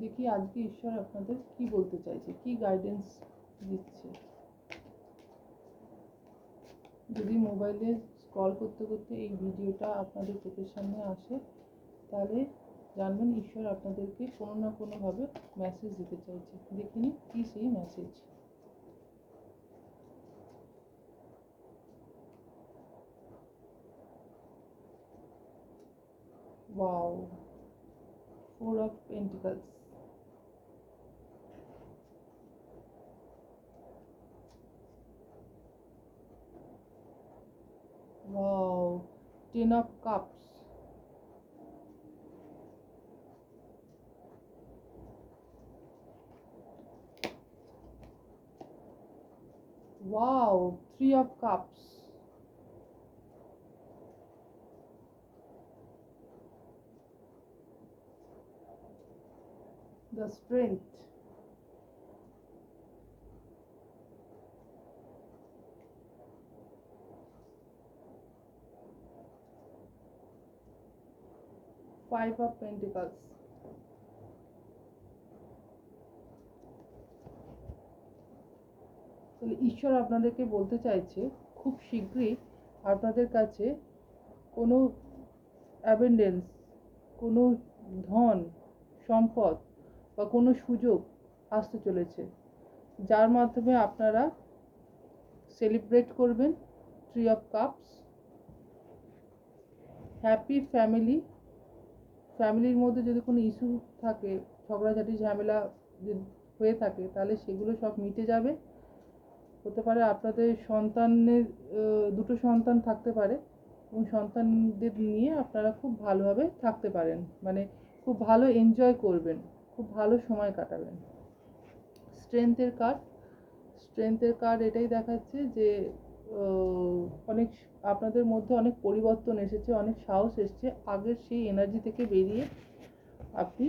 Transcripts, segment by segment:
দেখি আজকে ঈশ্বর আপনাদের কি বলতে চাইছে, কি গাইডেন্স দিচ্ছে যদি মোবাইলে স্ক্রল করতে করতে এই ভিডিওটা আপনাদের চোখের সামনে আসে, তাহলে জানবেন ঈশ্বর আপনাদেরকে কোনো না কোনোভাবে মেসেজ দিতে চাইছে দেখিনি কি সেই message Wow. Four of Pentacles. Ten of Cups. Wow. Three of Cups. the strength. Five of Pentacles. তাহলে ঈশ্বর আপনাদেরকে বলতে চাইছে, খুব শীঘ্রই আপনাদের কাছে কোনো অ্যাবেন্ডেন্স কোনো ধন, সম্পদ বা কোনো সুযোগ আসতে চলেছে, যার মাধ্যমে আপনারা সেলিব্রেট করবেন three of cups happy family ফ্যামিলির মধ্যে যদি কোনো ইস্যু থাকে, ঝগড়াঝাটি, ঝামেলা হয়ে থাকে, তাহলে সেগুলো সব মিটে যাবে। হতে পারে আপনাদের সন্তানের দুটো সন্তান থাকতে পারে এবং সন্তানদের নিয়ে আপনারা খুব ভালোভাবে থাকতে পারেন। মানে খুব ভালো এনজয় করবেন, খুব ভালো সময় কাটাবেন। স্ট্রেংথের কার্ড স্ট্রেংথের কার্ড এটাই দেখাচ্ছে যে অনেক আপনাদের মধ্যে অনেক পরিবর্তন এসেছে, অনেক সাহস এসছে। আগের সেই এনার্জি থেকে বেরিয়ে আপনি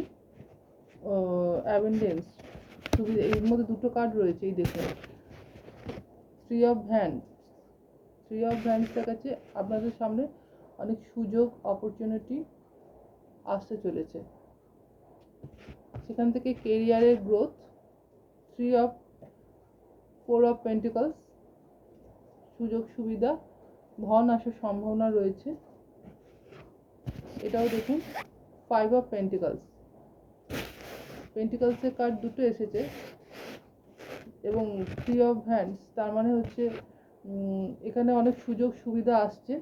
অ্যাভেন্ডেন্স সুবিধা, এর মধ্যে দুটো কার্ড রয়েছে, এই দেখুন। Three of hand three of hands দেখাচ্ছে আপনাদের সামনে অনেক সুযোগ অপরচুনিটি আসতে চলেছে। সেখান থেকে কেরিয়ারের growth three of four of pentacles সুযোগ সুবিধা, ধন আসার সম্ভাবনা রয়েছে। এটাও দেখুন ফাইভ অফ পেন্টিকলস পেন্টিকলসের কার্ড দুটো এসেছে এবং থ্রি অফ হ্যান্ডস তার মানে হচ্ছে এখানে অনেক সুযোগ সুবিধা আসছে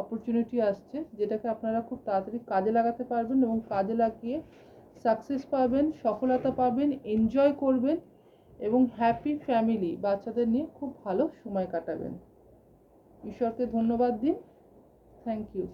অপরচুনিটি আসছে, যেটাকে আপনারা খুব তাড়াতাড়ি কাজে লাগাতে পারবেন এবং কাজে লাগিয়ে সাকসেস পাবেন, সফলতা পাবেন এনজয় করবেন এবং হ্যাপি ফ্যামিলি বাচ্চাদের নিয়ে খুব ভালো সময় কাটাবেন। ঈশ্বরকে ধন্যবাদ দিন। Thank you